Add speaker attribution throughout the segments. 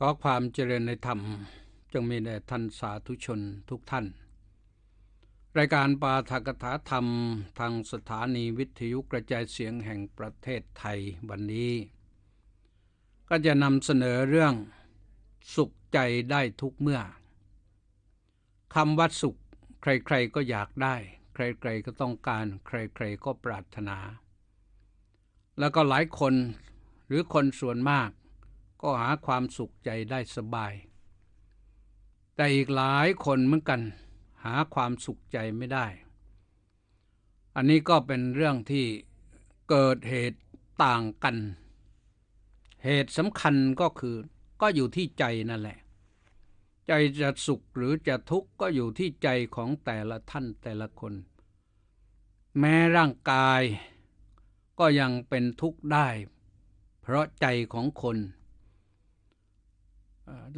Speaker 1: ก็ความเจริญในธรรมจงมีแด่ท่านสาธุชนทุกท่าน รายการปาฐกถาธรรมทางสถานีวิทยุกระจายเสียงแห่งประเทศไทยวันนี้ ก็จะนำเสนอเรื่องสุขใจได้ทุกเมื่อคำว่าสุข ใครๆก็อยากได้ ใครๆก็ต้องการ ใครๆก็ปรารถนา แล้วก็หลายคนหรือคนส่วนมาก ก็หาความสุขใจได้สบาย แต่อีกหลายคนเหมือนกัน หาความสุขใจไม่ได้ อันนี้ก็เป็นเรื่องที่เกิดเหตุต่างกัน เหตุสำคัญก็คือก็อยู่ที่ใจนั่นแหละ ใจจะสุขหรือจะทุกข์ก็อยู่ที่ใจของแต่ละท่านแต่ละคน แม้ร่างกายก็ยังเป็นทุกข์ได้ เพราะใจของคน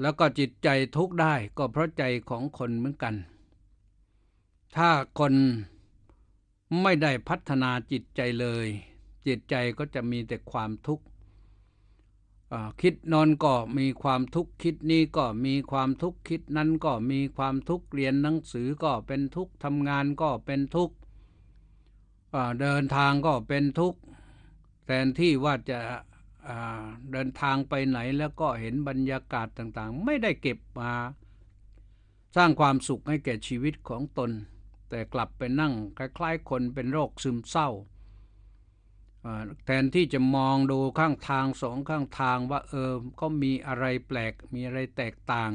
Speaker 1: แล้วก็จิตใจทุกข์ได้ก็เพราะใจของคนเหมือนกัน ถ้าคนไม่ได้พัฒนาจิตใจเลย จิตใจก็จะมีแต่ความทุกข์คิดนอนก็มีความทุกข์คิดนี้ก็มีความทุกข์คิดนั้นก็มีความทุกข์เรียนหนังสือก็เป็นทุกข์ทำงานก็เป็นทุกข์เดินทางก็เป็นทุกข์แทนที่ว่าจะ เดินทางไปไหนแล้วก็เห็นบรรยากาศต่างๆ ไม่ได้เก็บมาสร้างความสุขให้แก่ชีวิตของตน แต่กลับไปนั่งคล้ายๆ คนเป็นโรคซึมเศร้าแทนที่จะมองดูข้างทางสองข้างทางว่าเออก็มีอะไรแปลกมีอะไรแตกต่าง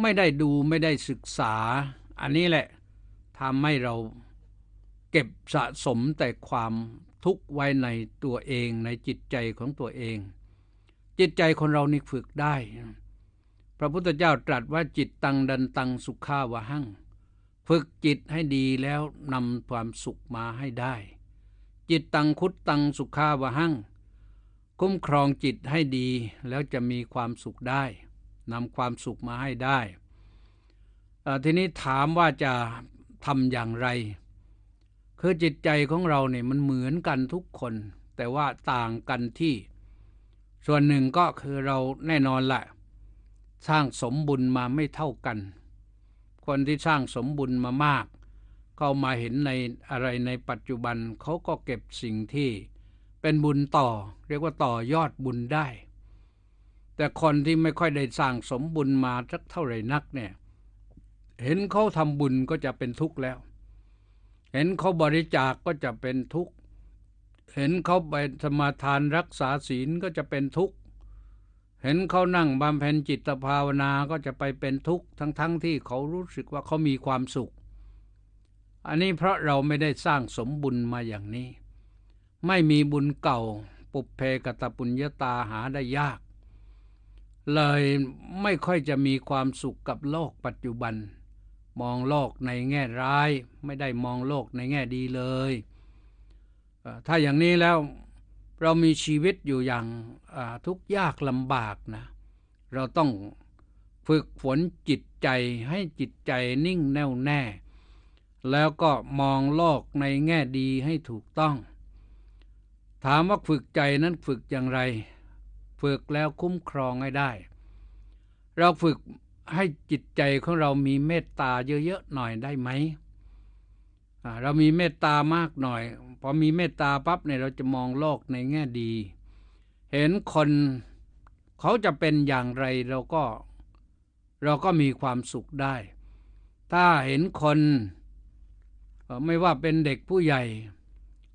Speaker 1: ไม่ได้ดูไม่ได้ศึกษา อันนี้แหละทำให้เราเก็บสะสมแต่ความ ทุกไว้ในตัวเองในจิตใจของตัวเอง จิตใจคนเรานี่ฝึกได้ พระพุทธเจ้าตรัสว่าจิตตังดันตังสุขาวะหั่ง ฝึกจิตให้ดีแล้วนำความสุขมาให้ได้ จิตตังคุดตังสุขาวะหั่ง คุ้มครองจิตให้ดีแล้วจะมีความสุขได้นำความสุขมาให้ได้ทีนี้ถามว่าจะทำอย่างไร คือจิตใจของเราเนี่ยมันเหมือนกันทุกคน แต่ว่าต่างกันที่ ส่วนหนึ่งก็คือเราแน่นอนแหละสร้างสมบุญมาไม่เท่ากัน คนที่สร้างสมบุญมามากเขามาเห็นในอะไรในปัจจุบันเขาก็เก็บสิ่งที่เป็นบุญต่อ เรียกว่าต่อยอดบุญได้ แต่คนที่ไม่ค่อยได้สร้างสมบุญมาสักเท่าไหร่นักเนี่ย เห็นเขาทำบุญก็จะเป็นทุกข์แล้ว เห็นเขาบริจาคกก็จะเป็นทุกข์ เห็นเขาไปสมาทานรักษาศีลก็จะเป็นทุกข์ เห็นเขานั่งบำเพ็ญจิตภาวนาก็จะไปเป็นทุกข์ทั้งๆทที่เขารู้สึกว่าเขามีความสุข อันนี้เพราะเราไม่ได้สร้างสมบุญมาอย่างนี้ ไม่มีบุญเก่าปุเพกตปุญญาตาหาได้ยาก เลยไม่ค่อยจะมีความสุขกับโลกปัจจุบัน มองโลกในแง่ร้าย ไม่ได้มองโลกในแง่ดีเลย ถ้าอย่างนี้แล้วเรามีชีวิตอยู่อย่างทุกยากลำบากนะ เราต้องฝึกฝนจิตใจให้จิตใจนิ่งแน่วแน่ แล้วก็มองโลกในแง่ดีให้ถูกต้อง ถามว่าฝึกใจนั้นฝึกอย่างไร ฝึกแล้วคุ้มครองให้ได้ เราฝึก ให้จิตใจของเรามีเมตตาเยอะๆหน่อยได้ไหมเรามีเมตตามากหน่อยพอมีเมตตาปั๊บเนี่ยเราจะมองโลกในแง่ดี เห็นคนเขาจะเป็นอย่างไรเราก็เราก็มีความสุขได้ ถ้าเห็นคนไม่ว่าเป็นเด็กผู้ใหญ่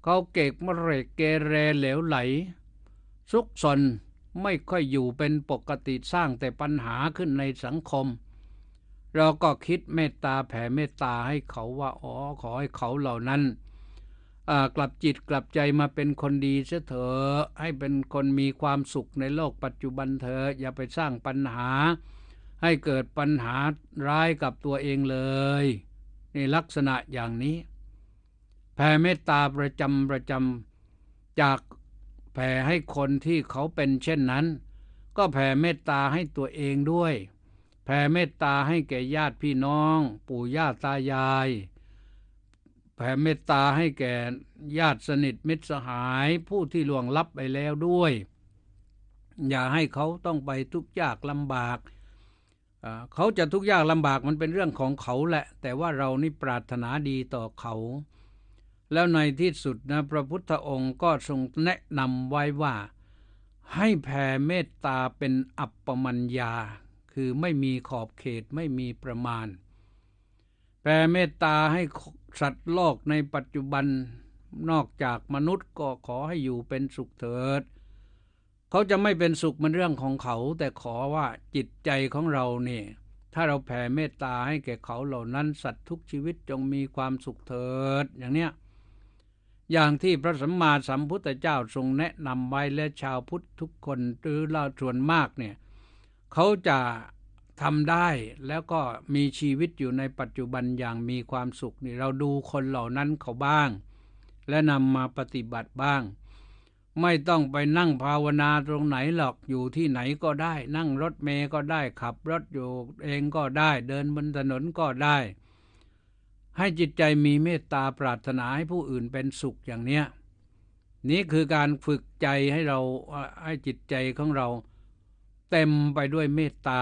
Speaker 1: เขาเกกมะเรกเกเรเหลวไหลซุกซน ไม่ค่อยอยู่เป็นปกติสร้างแต่ปัญหาขึ้นในสังคม เราก็คิดเมตตาแผ่เมตตาให้เขาว่าอ๋อขอให้เขาเหล่านั้นกลับจิตกลับใจมาเป็นคนดีเสเถอะให้เป็นคนมีความสุขในโลกปัจจุบันเถอะอย่าไปสร้างปัญหา ให้เกิดปัญหาร้ายกับตัวเองเลยในลักษณะอย่างนี้ แผ่เมตตาประจำประจำจาก แผ่ให้คนที่เขาเป็นเช่นนั้น ก็แผ่เมตตาให้ตัวเองด้วย แผ่เมตตาให้แก่ญาติพี่น้อง ปู่ย่าตายาย แผ่เมตตาให้แก่ญาติสนิทมิตรสหายผู้ที่ล่วงลับไปแล้วด้วย อย่าให้เขาต้องไปทุกข์ยากลำบากเขาจะทุกข์ยากลำบากมันเป็นเรื่องของเขาแหละ แต่ว่าเรานี่ปรารถนาดีต่อเขา แล้วในที่สุดนะพระพุทธองค์ก็ทรงแนะนำไว้ว่า ให้แผ่เมตตาเป็นอัปปมัญญา คือไม่มีขอบเขตไม่มีประมาณ แผ่เมตตาให้สัตว์โลกในปัจจุบันนอกจากมนุษย์ก็ขอให้อยู่เป็นสุขเถิด เขาจะไม่เป็นสุขมันเรื่องของเขา แต่ขอว่าจิตใจของเราเนี่ยถ้าเราแผ่เมตตาให้แก่เขาเหล่านั้นสัตว์ทุกชีวิตจงมีความสุขเถิดอย่างเนี้ย อย่างที่พระสัมมาสัมพุทธเจ้าทรงแนะนำไว้และชาวพุทธทุกคนหรือเราส่วนมากเนี่ยเขาจะทำได้แล้วก็มีชีวิตอยู่ในปัจจุบันอย่างมีความสุขนี่เราดูคนเหล่านั้นเขาบ้าง และนำมาปฏิบัติบ้าง ไม่ต้องไปนั่งภาวนาตรงไหนหรอกอยู่ที่ไหนก็ได้ นั่งรถเมย์ก็ได้ขับรถอยู่เองก็ได้ เดินบนถนนก็ได้ ให้จิตใจมีเมตตาปรารถนาให้ผู้อื่นเป็นสุขอย่างเนี้ยนี่คือการฝึกใจให้เราให้จิตใจของเรา เต็มไปด้วยเมตตา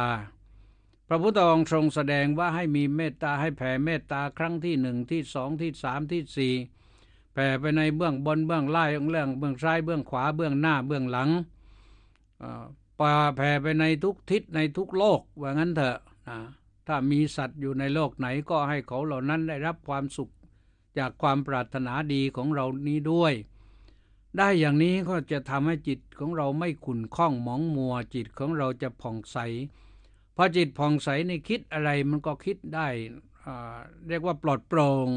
Speaker 1: พระพุทธองค์ทรงแสดงว่าให้มีเมตตาให้แผ่เมตตาครั้งที่หนึ่งที่สองที่สามที่สี่แผ่ไปในเบื้องบนเบื้องล่างเรื่องเบื้องซ้ายเบื้องขวาเบื้องหน้าเบื้องหลังปาแผ่ไปในทุกทิศในทุกโลกว่างั้นเถอะนะ ถ้ามีสัตว์อยู่ในโลกไหนก็ให้เขาเหล่านั้นได้รับความสุขจากความปรารถนาดีของเรานี้ด้วย ได้อย่างนี้ก็จะทำให้จิตของเราไม่ขุ่นข้องหมองมัว จิตของเราจะผ่องใสพอจิตผ่องใสในคิดอะไรมันก็คิดได้เรียกว่าปลอดโปร่ง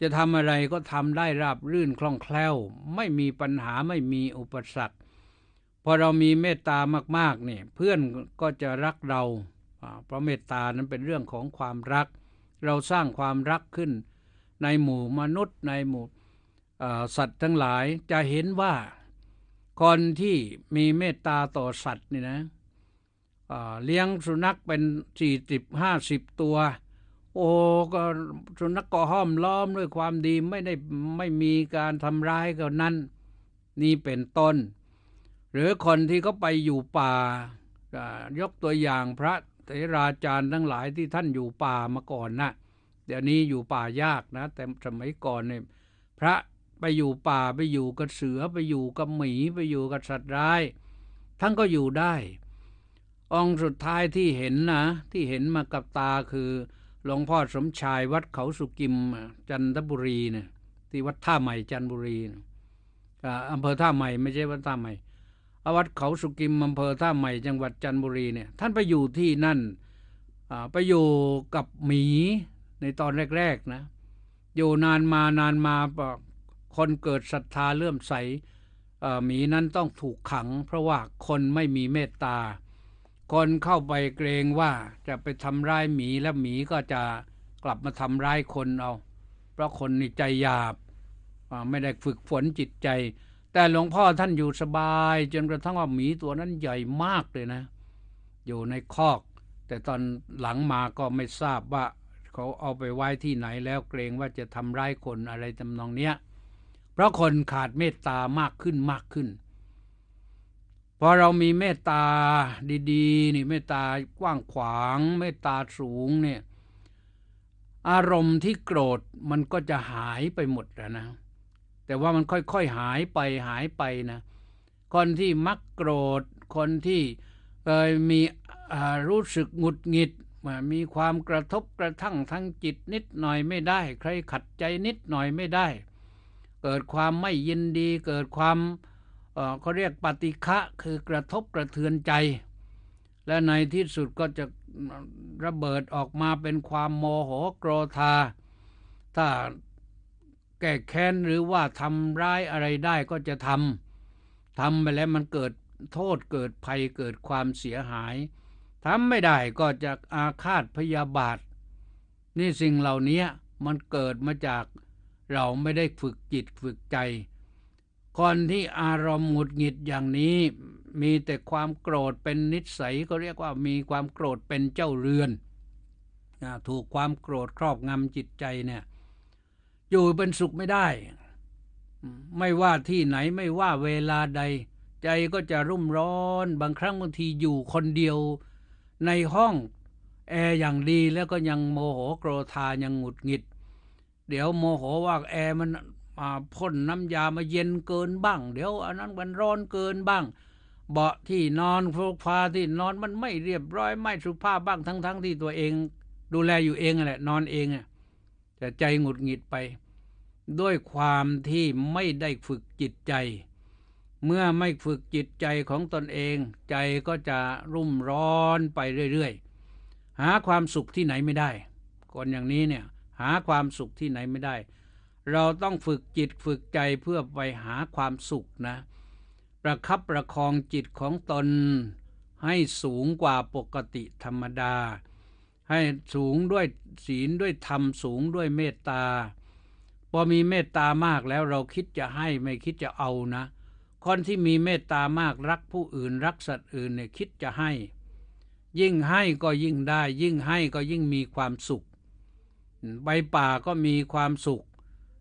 Speaker 1: จะทำอะไรก็ทำได้ราบรื่นคล่องแคล่ว ไม่มีปัญหาไม่มีอุปสรรคพอเรามีเมตตามากๆเนี่ยเพื่อนก็จะรักเรา เพราะเมตตานั้นเป็นเรื่องของความรัก เราสร้างความรักขึ้น ในหมู่มนุษย์ ในหมู่สัตว์ทั้งหลายจะเห็นว่าคนที่มีเมตตาต่อสัตว์นี่นะเลี้ยงสุนัขเป็นสี่สิบห้าสิบตัว โอ้ก็สุนัขก็ห้อมล้อมด้วยความดีไม่ได้ไม่มีการทำร้ายกันนั้น นี่เป็นต้น หรือคนที่เขาไปอยู่ป่ายกตัวอย่างพระ เถราจารย์ทั้งหลายที่ท่านอยู่ป่ามาก่อนนะเดี๋ยวนี้อยู่ป่ายากนะ แต่สมัยก่อนเนี่ยพระไปอยู่ป่าไปอยู่กับเสือไปอยู่กับหมีไปอยู่กับสัตว์ร้ายท่านก็อยู่ได้องค์สุดท้ายที่เห็นนะ ที่เห็นมากับตาคือหลวงพ่อสมชายวัดเขาสุกิมจันทบุรีเนี่ยที่วัดท่าใหม่จันทบุรีอำเภอท่าใหม่ไม่ใช่วัดท่าใหม่ วัดเขาสุกิมอำเภอท่าใหม่จังหวัดจันทบุรีเนี่ยท่านไปอยู่ที่นั่นไปอยู่กับหมีในตอนแรกๆนะอยู่นานมานานมาคนเกิดศรัทธาเลื่อมใสหมีนั้นต้องถูกขัง เพราะว่าคนไม่มีเมตตา คนเข้าไปเกรงว่าจะไปทำร้ายหมีแล้วหมีก็จะกลับมาทำร้ายคนเอา เพราะคนนี่ใจหยาบไม่ได้ฝึกฝนจิตใจ แต่หลวงพ่อท่านอยู่สบาย จนกระทั่งว่าหมีตัวนั้นใหญ่มากเลยนะ อยู่ในคอก แต่ตอนหลังมาก็ไม่ทราบว่า เขาเอาไปไว้ที่ไหนแล้วเกรงว่าจะทำร้ายคนอะไรจำนองเนี้ย เพราะคนขาดเมตตามากขึ้นมากขึ้นพอเรามีเมตตาดีๆนี่เมตตากว้างขวาง เมตตาสูงเนี่ยอารมณ์ที่โกรธมันก็จะหายไปหมดแล้วนะ แต่ว่ามันค่อยๆหายไปหายไปนะ คนที่มักโกรธ คนที่เคยมีรู้สึกหงุดหงิด มีความกระทบกระทั่งทั้งจิตนิดหน่อยไม่ได้ ใครขัดใจนิดหน่อยไม่ได้ เกิดความไม่ยินดี เกิดความเขาเรียกปฏิฆะคือกระทบกระเทือนใจ และในที่สุดก็จะระเบิดออกมาเป็นความโมโหโกรธา ถ้า แก้แค้นหรือว่าทำร้ายอะไรได้ก็จะทำทำไปแล้วมันเกิดโทษเกิดภัยเกิดความเสียหายทำไม่ได้ก็จะอาฆาตพยาบาท นี่สิ่งเหล่านี้มันเกิดมาจากเราไม่ได้ฝึกจิตฝึกใจคนที่อารมณ์หงุดหงิดอย่างนี้มีแต่ความโกรธเป็นนิสัยก็เรียกว่ามีความโกรธเป็นเจ้าเรือน ถูกความโกรธครอบงำจิตใจเนี่ย อยู่เป็นสุขไม่ได้ ไม่ว่าที่ไหนไม่ว่าเวลาใด ใจก็จะรุ่มร้อน บางครั้งบางทีอยู่คนเดียว ในห้องแอร์อย่างดีแล้วก็ยังโมโหโกรธายังหงุดหงิด เดี๋ยวโมโหว่าแอร์มันมาพ่นน้ำยามาเย็นเกินบ้าง เดี๋ยวอันนั้นมันร้อนเกินบ้าง เบาะที่นอนโซฟาที่นอนมันไม่เรียบร้อยไม่สุภาพบ้างทั้งๆทที่ตัวเอง ดูแลอยู่เองแหละนอนเองอะ แต่ใจหงุดหงิดไป ด้วยความที่ไม่ได้ฝึกจิตใจ เมื่อไม่ฝึกจิตใจของตนเอง ใจก็จะรุ่มร้อนไปเรื่อยๆ หาความสุขที่ไหนไม่ได้คนอย่างนี้เนี่ยหาความสุขที่ไหนไม่ได้ เราต้องฝึกจิตฝึกใจเพื่อไปหาความสุขนะ ประคับประคองจิตของตนให้สูงกว่าปกติธรรมดา ให้สูงด้วยศีลด้วยธรรมสูงด้วยเมตตา พอมีเมตตามากแล้วเราคิดจะให้ไม่คิดจะเอานะ คนที่มีเมตตามากรักผู้อื่นรักสัตว์อื่นเนี่ยคิดจะให้ ยิ่งให้ก็ยิ่งได้ ยิ่งให้ก็ยิ่งมีความสุข ใบป่าก็มีความสุข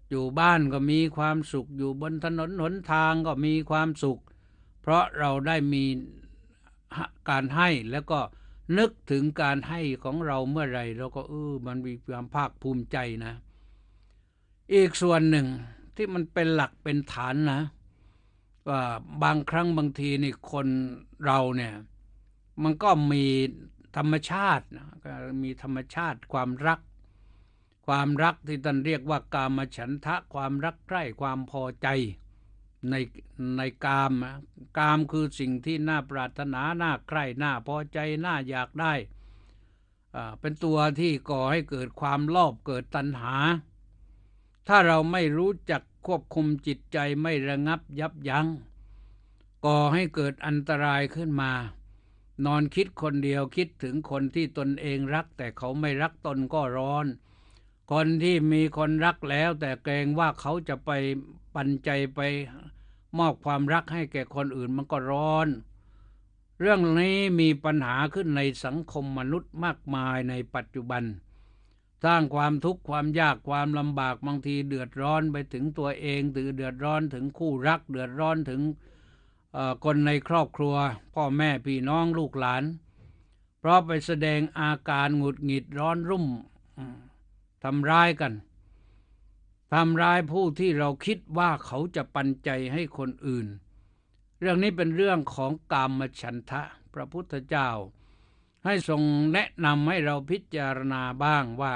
Speaker 1: อยู่บ้านก็มีความสุข อยู่บนถนนหนทางก็มีความสุข เพราะเราได้มีการให้แล้วก็ นึกถึงการให้ของเราเมื่อไรเราก็เออมันมีความภาคภูมิใจนะ อีกส่วนหนึ่งที่มันเป็นหลักเป็นฐานนะว่าบางครั้งบางทีนี่คนเราเนี่ยมันก็มีธรรมชาตินะมีธรรมชาติความรัก ความรักที่ท่านเรียกว่ากามฉันทะความรักใคร่ความพอใจ ในในกามนะกามคือสิ่งที่น่าปรารถนาน่าใคร่น่าพอใจน่าอยากได้อ่าเป็นตัวที่ก่อให้เกิดความโลภเกิดตัณหา ถ้าเราไม่รู้จักควบคุมจิตใจไม่ระงับยับยัง้งก่อให้เกิดอันตรายขึ้นมา นอนคิดคนเดียวคิดถึงคนที่ตนเองรัก แต่เขาไม่รักตนก็ร้อน คนที่มีคนรักแล้ว แต่เกรงว่าเขาจะไป ปันใจไปมอบความรักให้แก่คนอื่นมันก็ร้อน เรื่องนี้มีปัญหาขึ้นในสังคมมนุษย์มากมายในปัจจุบัน สร้างความทุกข์ความยากความลำบากบางทีเดือดร้อนไปถึงตัวเองถือเดือดร้อนถึงคู่รัก เดือดร้อนถึงคนในครอบครัว พ่อแม่พี่น้องลูกหลาน เพราะไปแสดงอาการหงุดหงิดร้อนรุ่มทำร้ายกัน ทำร้ายผู้ที่เราคิดว่าเขาจะปันใจให้คนอื่น เรื่องนี้เป็นเรื่องของกามฉันทะ พระพุทธเจ้า ให้ทรงแนะนำให้เราพิจารณาบ้างว่า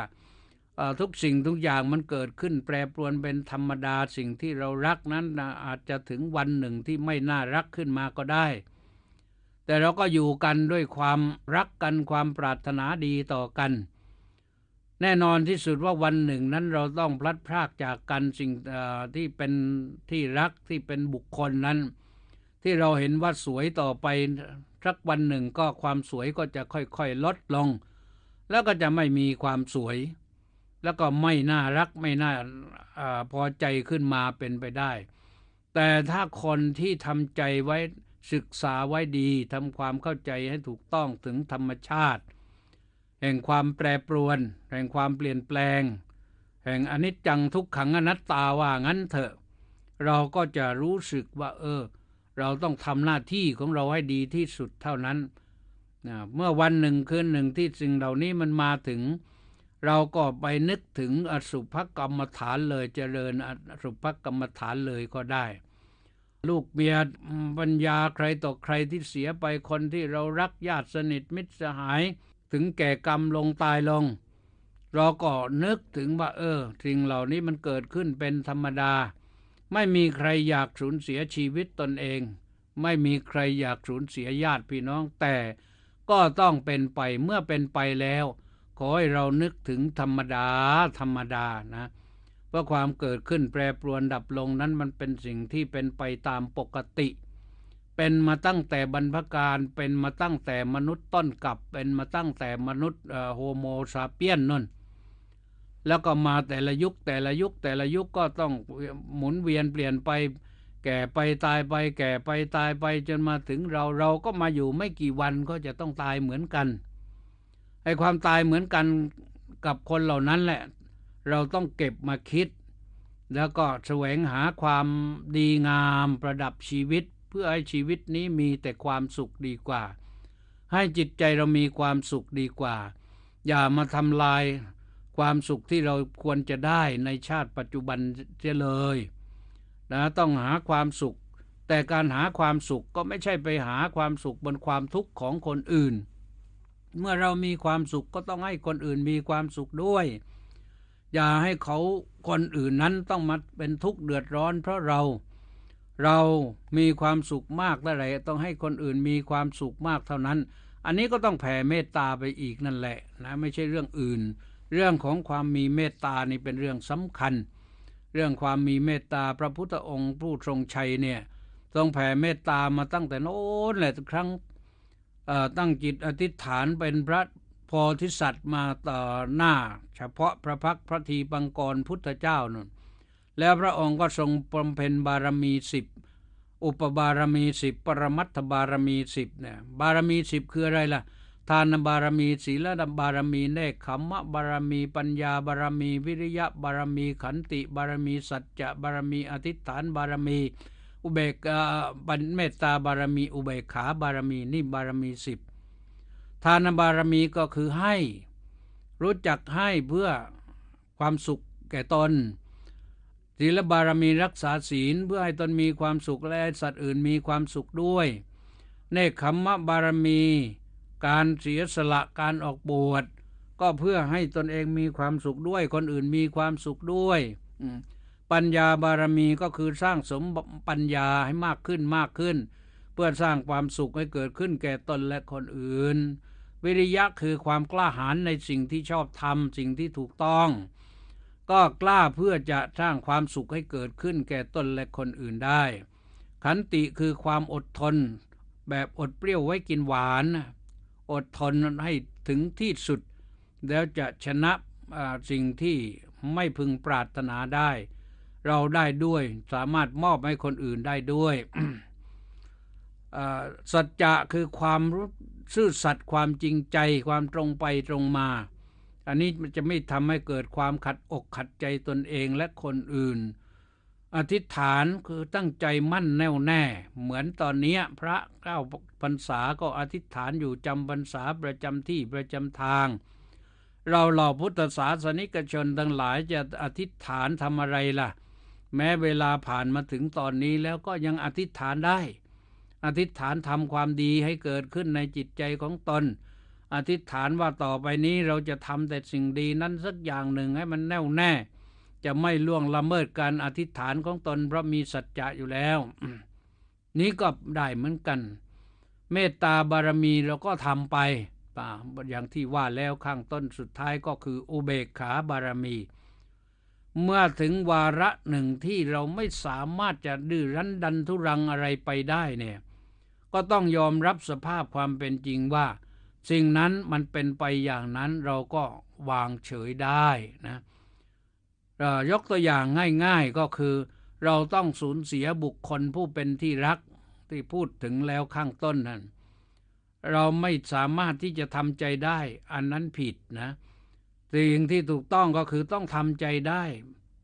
Speaker 1: ทุกสิ่งทุกอย่างมันเกิดขึ้นแปรปรวนเป็นธรรมดาสิ่งที่เรารักนั้นอาจจะถึงวันหนึ่งที่ไม่น่ารักขึ้นมาก็ได้ แต่เราก็อยู่กันด้วยความรักกันความปรารถนาดีต่อกัน แน่นอนที่สุดว่าวันหนึ่งนั้นเราต้องพลัดพรากจากกันสิ่งที่เป็นที่รักที่เป็นบุคคลนั้น ที่เราเห็นว่าสวยต่อไปสักวันหนึ่งก็ความสวยก็จะค่อยๆลดลง แล้วก็จะไม่มีความสวย แล้วก็ไม่น่ารักไม่น่าอพอใจขึ้นมาเป็นไปได้ แต่ถ้าคนที่ทำใจไว้ศึกษาไว้ดีทำความเข้าใจให้ถูกต้องถึงธรรมชาติ แห่งความแปรปรวน แห่งความเปลี่ยนแปลง แห่งอนิจจังทุกขังอนัตตาว่างั้นเถอะ เราก็จะรู้สึกว่า เออ เราต้องทำหน้าที่ของเราให้ดีที่สุดเท่านั้นนะเมื่อวันหนึ่งคืนหนึ่งที่สิ่งเหล่านี้มันมาถึง เราก็ไปนึกถึงอสุภกรรมฐานเลยเจริญอสุภกรรมฐานเลยก็ได้ ลูกเมียปัญญาใครต่อใครที่เสียไปคนที่เรารักญาติสนิทมิตรสหาย ถึงแก่กรรมลงตายลง เราก็นึกถึงว่าเออสิ่งเหล่านี้มันเกิดขึ้นเป็นธรรมดา ไม่มีใครอยากสูญเสียชีวิตตนเอง ไม่มีใครอยากสูญเสียญาติพี่น้องแต่ก็ต้องเป็นไปเมื่อเป็นไปแล้ว ขอให้เรานึกถึงธรรมดาธรรมดานะเพราะความเกิดขึ้นแปรปรวนดับลงนั้นมันเป็นสิ่งที่เป็นไปตามปกติ เป็นมาตั้งแต่บรรพการเป็นมาตั้งแต่มนุษย์ต้นกับเป็นมาตั้งแต่มนุษย์โฮโมซาเปียนนั่นแล้วก็มาแต่ละยุคแต่ละยุคแต่ละยุคก็ต้องหมุนเวียนเปลี่ยนไป แก่ไปตายไป แก่ไปตายไปจนมาถึงเราเราก็มาอยู่ไม่กี่วันก็จะต้องตายเหมือนกันไอ้ความตายเหมือนกันกับคนเหล่านั้นแหละ เราต้องเก็บมาคิด แล้วก็แสวงหาความดีงามประดับชีวิต พื่อให้ชีวิตนี้มีแต่ความสุขดีกว่า ให้จิตใจเรามีความสุขดีกว่า อย่ามาทำลายความสุขที่เราควรจะได้ในชาติปัจจุบันเสียเลยนะต้องหาความสุข แต่การหาความสุขก็ไม่ใช่ไปหาความสุขบนความทุกข์ของคนอื่น เมื่อเรามีความสุขก็ต้องให้คนอื่นมีความสุขด้วย อย่าให้เขาคนอื่นนั้นต้องมาเป็นทุกข์เดือดร้อนเพราะเรา เรามีความสุขมากเท่าไหร่ต้องให้คนอื่นมีความสุขมากเท่านั้น อันนี้ก็ต้องแผ่เมตตาไปอีกนั่นแหละนะไม่ใช่เรื่องอื่น เรื่องของความมีเมตตานี่เป็นเรื่องสำคัญ เรื่องความมีเมตตาพระพุทธองค์ผู้ทรงชัยเนี่ยต้องแผ่เมตตามาตั้งแต่โน้นแหละทุกครั้งตั้งจิตอธิษฐานเป็นพระโพธิสัตว์มาต่อหน้า เฉพาะพระพักพระทีปังกรพุทธเจ้านั่น แล้วพระองค์ก็ทรงบำเพ็ญบารมีสิบอุปบารมีสิบปรมัตถบารมีสิบเนี่ยบารมีสิบคืออะไรล่ะ ทานบารมีศีลบารมีเนคขมมะบารมีปัญญาบารมีวิริยะบารมีขันติบารมีสัจจะบารมีอธิษฐานบารมี อุเบกบันเมตตาบารมี อุเบกขาบารมีนี่บารมีสิบทานบารมีก็คือให้ รู้จักให้เพื่อความสุขแก่ตน ศีลบารมีรักษาศีลเพื่อให้ตนมีความสุขและสัตว์อื่นมีความสุขด้วย เนคขมมะบารมี การเสียสละการออกบวชก็เพื่อให้ตนเองมีความสุขด้วย คนอื่นมีความสุขด้วยปัญญาบารมีก็คือสร้างสมปัญญาให้มากขึ้นมากขึ้น เพื่อสร้างความสุขให้เกิดขึ้นแก่ตนและคนอื่น วิริยะคือความกล้าหาญในสิ่งที่ชอบทำสิ่งที่ถูกต้อง ก็กล้าเพื่อจะสร้างความสุขให้เกิดขึ้นแก่ตนและคนอื่นได้ ขันติคือความอดทน แบบอดเปรี้ยวไว้กินหวาน อดทนให้ถึงที่สุด แล้วจะชนะสิ่งที่ไม่พึงปรารถนาได้ เราได้ด้วยสามารถมอบให้คนอื่นได้ด้วยสัจจะคือความซื่อสัตย์ความจริงใจความตรงไปตรงมา อันนี้มันจะไม่ทำให้เกิดความขัดอกขัดใจตนเองและคนอื่น อธิษฐานคือตั้งใจมั่นแน่วแน่ เหมือนตอนนี้พระเก้าพรรษาก็อธิษฐานอยู่จำพรรษาประจำที่ประจำทาง เราเหล่าพุทธศาสนิกชนทั้งหลายจะอธิษฐานทำอะไรล่ะ แม้เวลาผ่านมาถึงตอนนี้แล้วก็ยังอธิษฐานได้ อธิษฐานทำความดีให้เกิดขึ้นในจิตใจของตน อธิษฐานว่าต่อไปนี้เราจะทำแต่สิ่งดีนั้นสักอย่างหนึ่งให้มันแน่วแน่ จะไม่ล่วงละเมิดการอธิษฐานของตนเพราะมีสัจจะอยู่แล้ว นี้ก็ได้เหมือนกัน เมตตาบารมีเราก็ทำไปป่าอย่างที่ว่าแล้วข้างต้นสุดท้ายก็คืออุเบกขาบารมี เมื่อถึงวาระหนึ่งที่เราไม่สามารถจะดื้อรั้นดันทุรังอะไรไปได้เนี่ย ก็ต้องยอมรับสภาพความเป็นจริงว่า สิ่งนั้นมันเป็นไปอย่างนั้นเราก็วางเฉยได้นะยกตัวอย่างง่ายๆก็คือ เราต้องสูญเสียบุคคลผู้เป็นที่รักที่พูดถึงแล้วข้างต้นนั้นเราไม่สามารถที่จะทำใจได้ อันนั้นผิดนะสิ่งที่ถูกต้องก็คือต้องทำใจได้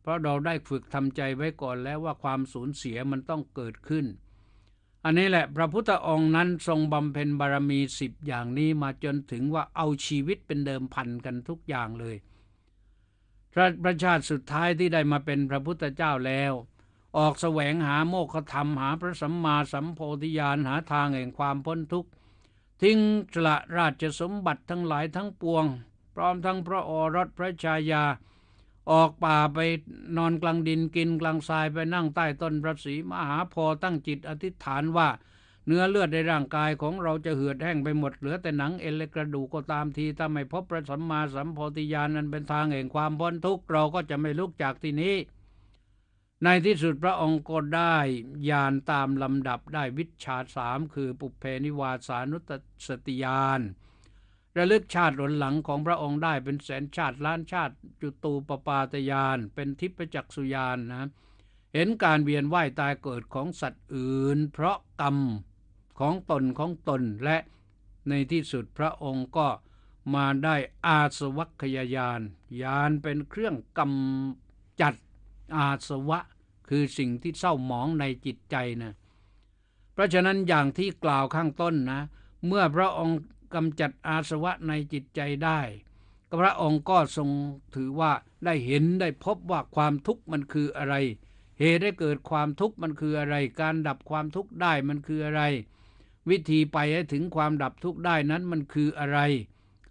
Speaker 1: เพราะเราได้ฝึกทำใจไว้ก่อนแล้วว่าความสูญเสียมันต้องเกิดขึ้น อันนี้แหละพระพุทธองค์นั้นทรงบำเพ็ญบารมีสิบอย่างนี้มาจนถึงว่าเอาชีวิตเป็นเดิมพันกันทุกอย่างเลยพระประชาติสุดท้ายที่ได้มาเป็นพระพุทธเจ้าแล้ว ออกแสวงหาโมกขธรรมหาพระสัมมาสัมโพธิญาณหาทางแห่งความพ้นทุกข์ทิ้งสละราชสมบัติทั้งหลายทั้งปวง พร้อมทั้งพระโอรสพระชายา ออกป่าไปนอนกลางดินกินกลางทรายไปนั่งใต้ต้นพระศรีมหาโพตั้งจิตอธิษฐานว่า เนื้อเลือดในร่างกายของเราจะเหือดแห้งไปหมดเหลือแต่หนังเอ็นและกระดูกก็ตามทีถ้าไม่พบพระสัมมาสัมโพธิญาณนั้นเป็นทางแห่งความพ้นทุกข์เราก็จะไม่ลุกจากที่นี้ ในที่สุดพระองค์ก็ได้ญาณตามลำดับได้วิชาสามคือปุเพนิวาสานุตสติญาณ ระลึกชาติหลนหลังของพระองค์ได้เป็นแสนชาติล้านชาติจุตูปปาตยาน เป็นทิพจักสุยานนะเห็นการเวียนว่ายตายเกิดของสัตว์อื่น เพราะกรรมของตนของตนและในที่สุดพระองค์ก็มาได้อาสวัคยายาน ยานเป็นเครื่องกำจัดอาสวะ คือสิ่งที่เศร้าหมองในจิตใจนะเพราะฉะนั้นอย่างที่กล่าวข้างต้นนะ เมื่อพระองค์ กำจัดอาสวะในจิตใจได้กพระองค์ก็ทรงถือว่าได้เห็นได้พบว่าความทุกข์มันคืออะไร เหตุได้เกิดความทุกข์มันคืออะไร การดับความทุกข์ได้มันคืออะไร วิธีไปให้ถึงความดับทุกข์ได้นั้นมันคืออะไร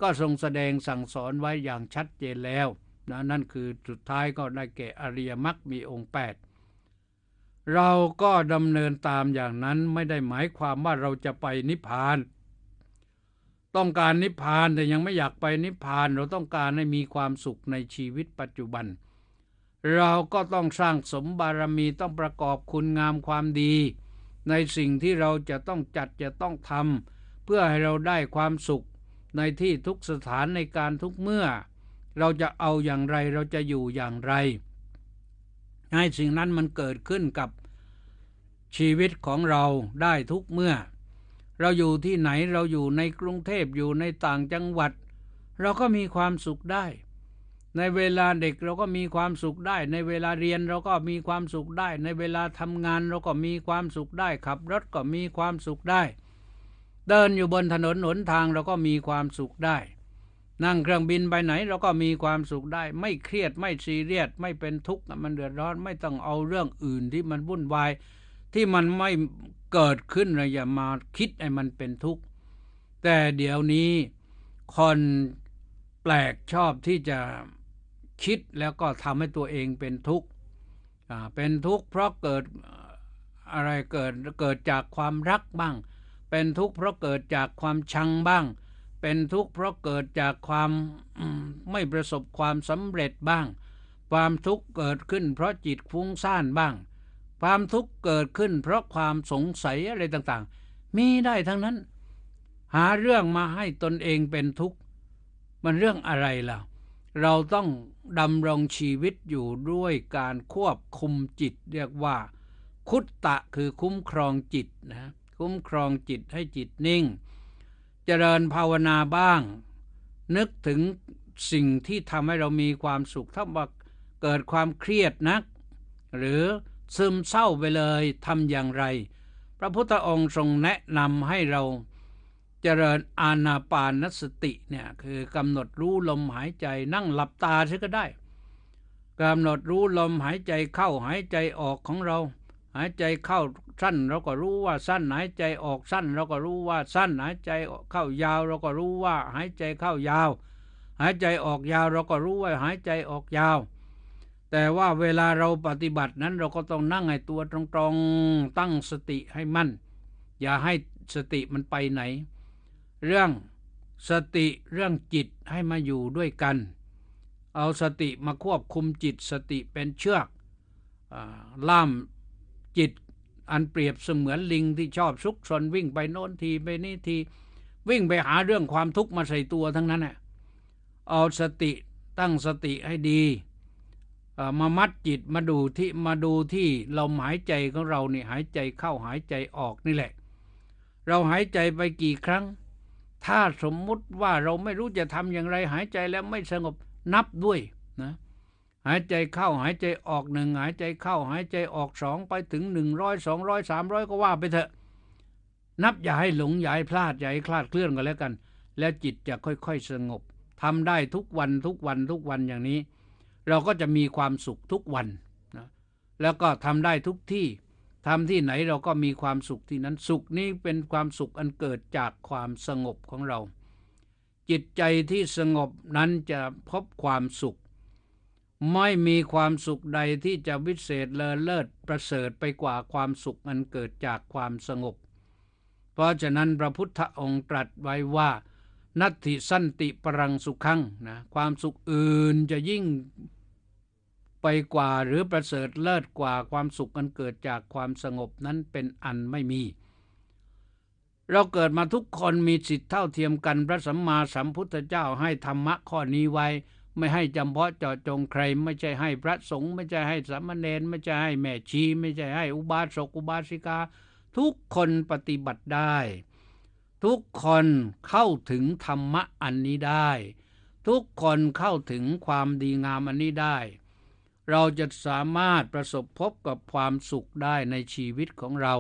Speaker 1: ก็ทรงแสดงสั่งสอนไว้อย่างชัดเจนแล้วนะนั่นคือสุดท้ายก็ได้แก่อริยมรรคมีองค์ 8 เราก็ดำเนินตามอย่างนั้นไม่ได้หมายความว่าเราจะไปนิพพาน ต้องการนิพพานแต่ยังไม่อยากไปนิพพานเราต้องการให้มีความสุขในชีวิตปัจจุบัน เราก็ต้องสร้างสมบารมีต้องประกอบคุณงามความดี ในสิ่งที่เราจะต้องจัดจะต้องทำเพื่อให้เราได้ความสุขในที่ทุกสถานในการทุกเมื่อ เราจะเอาอย่างไรเราจะอยู่อย่างไร ให้สิ่งนั้นมันเกิดขึ้นกับชีวิตของเราได้ทุกเมื่อ เราอยู่ที่ไหนเราอยู่ในกรุงเทพอยู่ในต่างจังหวัด เราก็มีความสุขได้ ในเวลาเด็กเราก็มีความสุขได้ ในเวลาเรียนเราก็มีความสุขได้ ในเวลาทำงานเราก็มีความสุขได้ ขับรถก็มีความสุขได้ เดินอยู่บนถนนหนทางเราก็มีความสุขได้ นั่งเครื่องบินไปไหนเราก็มีความสุขได้ ไม่เครียดไม่ซีเรียสไม่เป็นทุกข์มันเดือดร้อนไม่ต้องเอาเรื่องอื่นที่มันวุ่นวาย ที่มันไม่เกิดขึ้นเราอย่ามาคิดให้มันเป็นทุกข์ แต่เดี๋ยวนี้คนแปลกชอบที่จะคิดแล้วก็ทำให้ตัวเองเป็นทุกข์เป็นทุกข์เพราะเกิดอะไรเกิดเกิดจากความรักบ้าง เป็นทุกข์เพราะเกิดจากความชังบ้าง เป็นทุกข์เพราะเกิดจากความไม่ประสบความสำเร็จบ้าง ความทุกข์เกิดขึ้นเพราะจิตฟุ้งซ่านบ้าง ความทุกข์เกิดขึ้น เพราะความสงสัยอะไรต่างๆ มีได้ทั้งนั้น หาเรื่องมาให้ตนเองเป็นทุกข์ มันเรื่องอะไรล่ะ เราต้องดำรงชีวิตอยู่ด้วยการควบคุมจิต เรียกว่า คุตตะคือคุ้มครองจิตนะคุ้มครองจิตให้จิตนิ่ง เจริญภาวนาบ้าง นึกถึงสิ่งที่ทำให้เรามีความสุขถ้าว่าเกิดความเครียดนัก หรือ ซึมเศร้าไปเลยทำอย่างไร พระพุทธองค์ทรงแนะนำให้เราเจริญอาณาปานสติเนี่ยคือกำหนดรู้ลมหายใจนั่งหลับตาใช่ก็ได้กำหนดรู้ลมหายใจเข้าหายใจออกของเรา หายใจเข้าสั้นเราก็รู้ว่าสั้นหายใจออกสั้นเราก็รู้ว่าสั้นหายใจเข้ายาวเราก็รู้ว่าหายใจเข้ายาว หายใจออกยาวเราก็รู้ว่าหายใจออกยาว แต่ว่าเวลาเราปฏิบัตินั้นเราก็ต้องนั่งให้ตัวตรงๆตั้งสติให้มั่น อย่าให้สติมันไปไหน เรื่องสติเรื่องจิตให้มาอยู่ด้วยกัน เอาสติมาควบคุมจิตสติเป็นเชือกล่ามจิตอันเปรียบเสมือนลิงที่ชอบซุกซนวิ่งไปโน้นทีไปนี่ทีวิ่งไปหาเรื่องความทุกข์มาใส่ตัวทั้งนั้นแหละเอาสติตั้งสติให้ดี มามัดจิตมาดูที่มาดูที่ลมหายใจของเราเนี่หายใจเข้าหายใจออกนี่แหละ เราหายใจไปกี่ครั้ง ถ้าสมมุติว่าเราไม่รู้จะทำอย่างไร หายใจแล้วไม่สงบนับด้วยนะหายใจเข้าหายใจออกหนึ่งหายใจเข้าหายใจออกสองไปถึงหนึ่งร้อยสองร้อยสามร้อยก็ว่าไปเถอะ นับอย่าให้หลงอย่าให้พลาดอย่าให้คลาดเคลื่อนกันแล้วกัน แล้วจิตจะค่อยๆสงบทำได้ทุกวันทุกวันทุกวันอย่างนี้ เราก็จะมีความสุขทุกวันนะแล้วก็ทำได้ทุกที่ทำที่ไหนเราก็มีความสุขที่นั้นสุขนี้เป็นความสุขอันเกิดจากความสงบของเรา จิตใจที่สงบนั้นจะพบความสุข ไม่มีความสุขใดที่จะวิเศษเลอเลิศประเสริฐไปกว่าความสุขอันเกิดจากความสงบ เพราะฉะนั้นพระพุทธองค์ตรัสไว้ว่า นัตถิสันติปรังสุขังนะความสุขอื่นจะยิ่งไปกว่าหรือประเสริฐเลิศกว่าความสุขอันเกิดจากความสงบนั้นเป็นอันไม่มี เราเกิดมาทุกคนมีสิทธิเท่าเทียมกันพระสัมมาสัมพุทธเจ้าให้ธรรมะข้อนี้ไว้ ไม่ให้จำเพาะเจาะจงใคร ไม่ใช่ให้พระสงฆ์ไม่ใช่ให้สามเณรไม่ใช่ให้แม่ชี ไม่ใช่ให้อุบาสกอุบาสิกา ทุกคนปฏิบัติได้ ทุกคนเข้าถึงธรรมะอันนี้ได้ ทุกคนเข้าถึงความดีงามอันนี้ได้ เราจะสามารถประสบพบกับความสุขได้ในชีวิตของเรา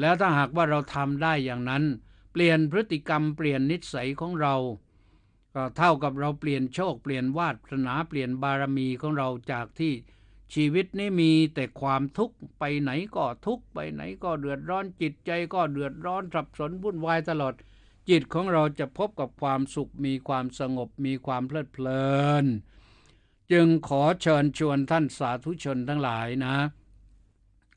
Speaker 1: แล้วถ้าหากว่าเราทำได้อย่างนั้น เปลี่ยนพฤติกรรมเปลี่ยนนิสัยของเราก็เท่ากับเราเปลี่ยนโชคเปลี่ยนวาสนาเปลี่ยนบารมีของเราจากที่ ชีวิตนี้มีแต่ความทุกข์ไปไหนก็ทุกข์ไปไหนก็เดือดร้อนจิตใจก็เดือดร้อนสับสนวุ่นวายตลอด จิตของเราจะพบกับความสุขมีความสงบมีความเพลิดเพลิน จึงขอเชิญชวนท่านสาธุชนทั้งหลายนะ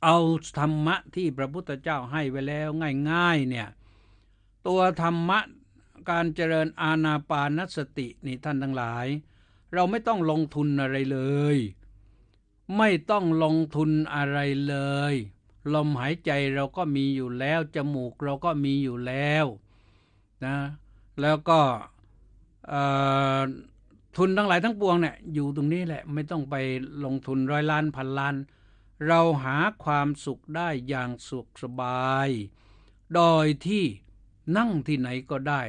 Speaker 1: เอาธรรมะที่พระพุทธเจ้าให้ไว้แล้วง่ายๆเนี่ยตัวธรรมะการเจริญอาณาปานสตินี่ท่านทั้งหลาย เราไม่ต้องลงทุนอะไรเลย ไม่ต้องลงทุนอะไรเลย ลมหายใจเราก็มีอยู่แล้ว จมูกเราก็มีอยู่แล้วนะแล้วก็ทุนทั้งหลายทั้งปวงเนี่ยอยู่ตรงนี้แหละไม่ต้องไปลงทุนร้อยล้านพันล้าน เราหาความสุขได้อย่างสุขสบาย โดยที่นั่งที่ไหนก็ได้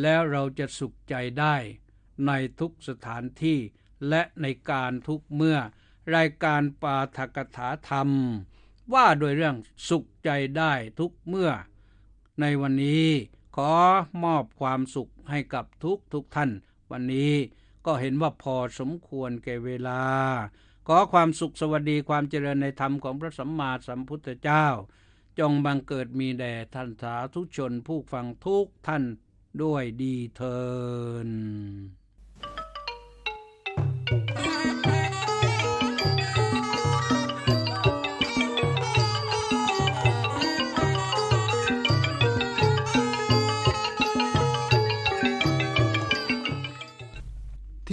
Speaker 1: แล้วเราจะสุขใจได้ในทุกสถานที่และในการทุกเมื่อ รายการปาฐกถาธรรม ว่าโดยเรื่องสุขใจได้ทุกเมื่อ ในวันนี้ขอมอบความสุขให้กับทุกทุกท่าน วันนี้ก็เห็นว่าพอสมควรแก่เวลา ขอความสุขสวัสดีความเจริญในธรรมของพระสัมมาสัมพุทธเจ้า จงบังเกิดมีแด่ท่านสาธุชนผู้ฟังทุกท่านด้วยดีเทิน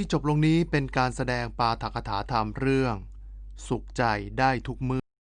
Speaker 2: ที่จบลงนี้เป็นการแสดงปาฐกถาธรรมเรื่อง สุขใจได้ทุกเมื่อ